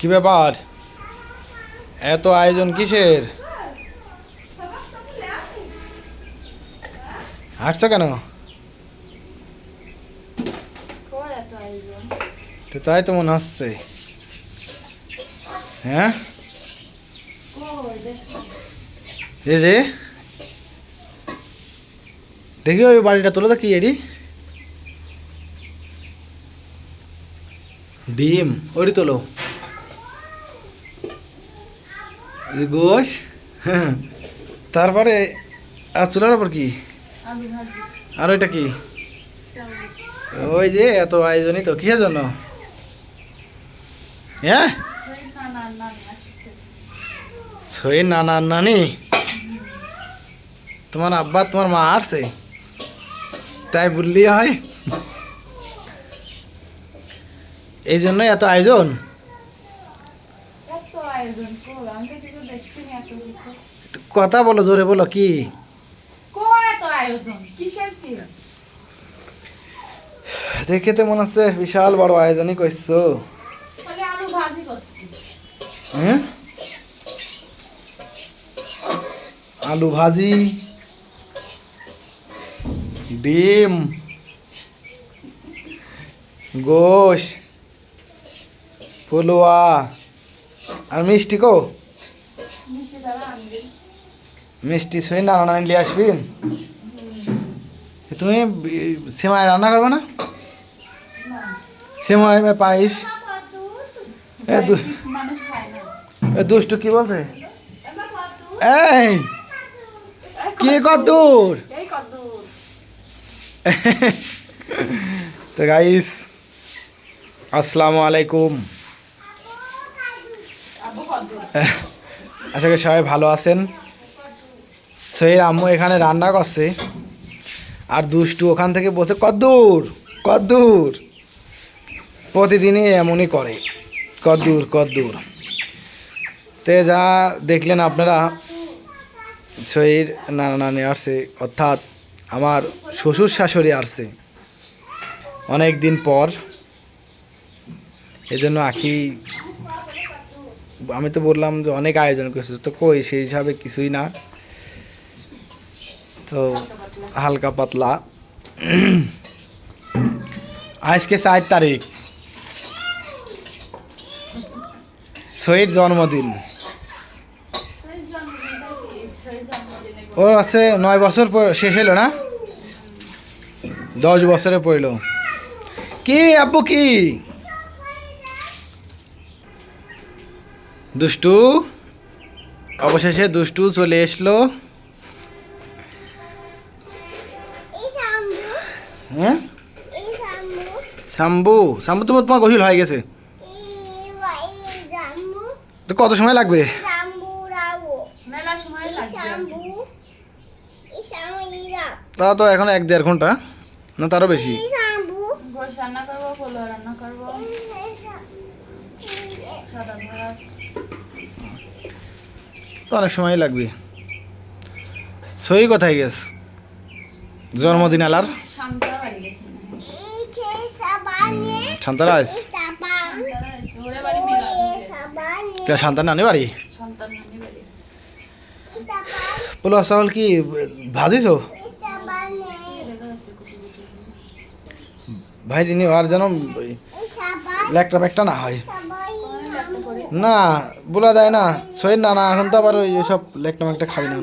কি ব্যাপার? এত আয়োজন কিসের? হাঁটছো কেন? তো তাই তো মনে হচ্ছে। হ্যাঁ? এই যে। দেখি ওই বাড়িটা তোলো দেখি এডি? ডিম ওইটি তোলো এই গোশ তারপরে আর চুলার ওপর কি? আর ওইটা কি? ওই যে এত আয়োজনই তো কিসের জন্য? হ্যাঁ? সেই নানা নানি তোমার আব্বা তোমার মা আসছে? তাই বললি হয়। এই জন্য এত আয়োজন? এত আয়োজন কই আমি তো কিছু দেখছি এত কিছু। কথা বলো জোরে বলো কি? কই এত আয়োজন? কিসের কি? দেখে তো মনে হচ্ছে বিশাল বড় আয়োজনই করছ। আলু ভাজি আলু ভাজি ডিম গোশ ফুলুয়া আর মিষ্টি কো? মিষ্টি শুয়ে না রান্না নিয়ে আসবি? তুমি সেমাই রান্না করবে না? সেমাই বা এ দুষ্টু কি বলছে? এই, কি কদ্দূর? তো গাইস আসসালামু আলাইকুম। আশা করি সবাই ভালো আছেন। সহির আম্মু এখানে রান্না করছে। আর দুষ্টু ওখান থেকে বসে কদ্দূর কদ্দূর। প্রতিদিনই এমনই করে। কদ্দূর কদ্দূর। তে যা দেখলেন আপনারা সহির নানা নানি আসছে, অর্থাৎ আমার শ্বশুর শাশুড়ি আসছে। অনেক দিন পর। এই জন্য আখি আমি তো বললাম যে অনেক আয়োজন করছে, তো কই সেই হিসাবে কিছুই না। তো হালকা পাতলা। আজকে চার তারিখ। শহীদ জন্মদিন। ওর আছে, নয় বছর শেষ হলো না? দশ বছরে পড়ল। কি আব্বু কি? দুষ্টু অবশেষে দুষ্টু চলে এসলো। হ্যাঁ? শাম্বু। শাম্বু। তোমার তোমার গোসল হয়ে গেছে। তো কত সময় লাগবে? মেলা তা তো এখন এক দেড় ঘণ্টা না তারও বেশি? রান্না করব পোলো রান্না করব। সাদা ভাত। তো অনেক সময় লাগবে। সই কোথায় গেছ? জন্মদিন আলার? শান্তা বাড়ি গেছে। শান্তারাজ শান্তারা দিবে। কে শান্তার নানি বাড়ি? নানি চাউল কি ভাজিছো? ভাই দিনি আর যেন ল্যাকটা ম্যাকটা না হয় একটা? না, বলা যায় না সই না না, এখন তো আবার ওই সব ল্যাকটা ম্যাকটা খাই না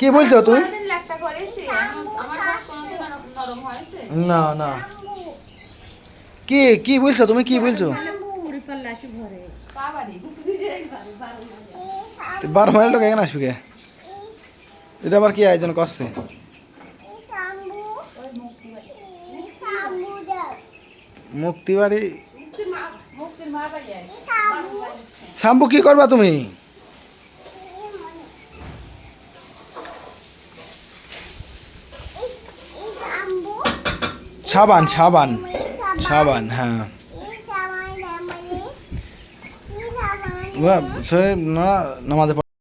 কি বলছো তুমি? না না কি কি বলছো তুমি কি বলছো। বারো মাইল লোক এখানে আসবে? এটা আবার কি আয়োজন করছে ওই মুক্তি বাড়ি। মুক্তি বাড়ি। শ্যাম্পু কি করবা তুমি? সাবান সাবান সাবান হ্যাঁ। সে না নামাজে